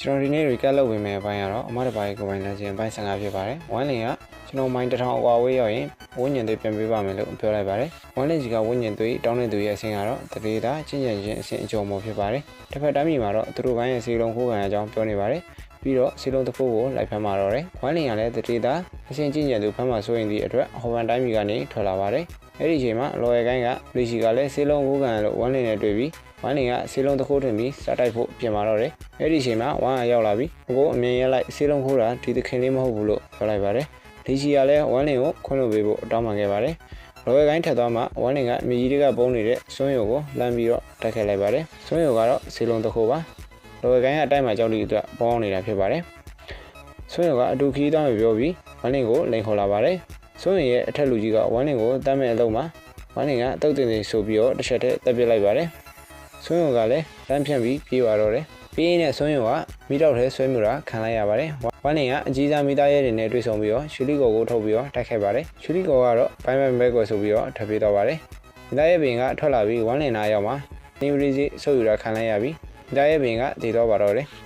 ကျွန်တော်ဒီနေ့ recap လုပ်ပေးမယ့်အပိုင်းကတော့အမတပါးရဲ့ကိုယ်ပိုင်လမ်းစဉ်အပိုင်း15ဖြစ်ပါတယ်။ဝမ်းလင်ကကျွန်တော်မိုင်းတစ်ထောင်အကွာဝေးရောက်ရင်ဝိညာဉ်သွေးပြန်ပေးပါမယ်လို့ပြောလိုက်ပါတယ်။ဝမ်းလင်ကြီးကဝိညာဉ်သွေးတောင်းတဲ့သူရဲ့အဆင့်ကတော့တရေတာချင်းချင်ချင်းအဆင့်အကျော်မော်ဖြစ်ပါတယ်။တစ်ဖက်တိုင်းပြည်မှာတော့သူတို့ဘိုင်းရဲ့စီလုံးခိုးကန်အကြောင်းပြောနေပါတယ်။ ပြီးတော့စီလုံးတစ်ခုကိုလိုက်ဖမ်းมาတော့တယ်။ဝမ်းလင်ကလည်းတရေတာအဆင့်ချင်းချင်သူဖမ်းมาဆိုရင်ဒီအတွက်ဟော်ဘန်တိုင်းပြည်ကနေထွက်လာပါတယ်။အဲ့ဒီအချိန်မှာလော်ရယ်ကိုင်းကလူရှိကလည်းစီလုံးခိုးကန်လို့ဝမ်းလင်နဲ့တွေ့ပြီးဝမ်းလင်ကစီလုံးတစ်ခုထွင်ပြီးစားတိုက်ဖို့ပြင်มาတော့တယ်။အဲ့ဒီအချိန်မှာဝမ်းကရောက်လာပြီးအကိုအမြင်ရလိုက်စီလုံးခိုးတာဒီသခင်လေးမဟုတ်ဘူးလို့ပြောလိုက်ပါတယ်။လူရှိကလည်းဝမ်းလင်ကိုခွင့်လွှတ်ပေးဖို့တောင်းပန်ခဲ့ပါတယ်။လော်ရယ်ကိုင်းထက်သွားမှဝမ်းလင်ကမြေကြီးတွေကပုံနေတဲ့စွန်းရုံကိုလမ်းပြီးတော့တိုက်ခိုက်လိုက်ပါတယ်။စွန်းရုံကတော့စီလုံးတစ်ခုပါ။ လော်ရယ်ကိုင်းကအတိုက်မှာကြောက်လို့အတွက်ပေါင်းနေတာဖြစ်ပါတယ်။စွန်းရုံကအတူခီးသွားပြီးပြောပြီးဝမ်းလင်ကိုလိန်ခေါ်လာပါတယ်။စွန်းရုံရဲ့အထက်လူကြီးကဝမ်းလင်ကိုတမ်းမဲ့အလုံးမှာဝမ်းလင်ကအတုတ်တင်တင်ဆိုပြီးတော့တစ်ချက်တည်းတက်ပစ်လိုက်ပါတယ်။စွန်းရုံကလည်းလမ်းဖြန့်ပြီးပြေးသွားတော့တယ်။ပြေးရင်းနဲ့စွန်းရုံကမိတော့ထဲဆွဲမြူတာခံလိုက်ရပါတယ်။ဝမ်းလင်ကအကြီးစားမိသားရဲတွေနဲ့တွေ့ဆုံပြီးတော့ရွှေလီကော်ကိုထုတ်ပြီးတော့တိုက်ခိုက်ပါတယ်။ရွှေလီကော်ကတော့ဘိုင်းဘိုင်းဘဲကွယ်ဆိုပြီးတော့ထွက်ပြေးသွားပါတယ်။မိသားရဲဘင်ကထွက်လာပြီးဝမ်းလင်နာရောက်မှာနေရီစီဆုပ်ယူတာခံလိုက်ရပြီး မိသားရဲဘင်ကတည်တော့ပါတော့တယ်။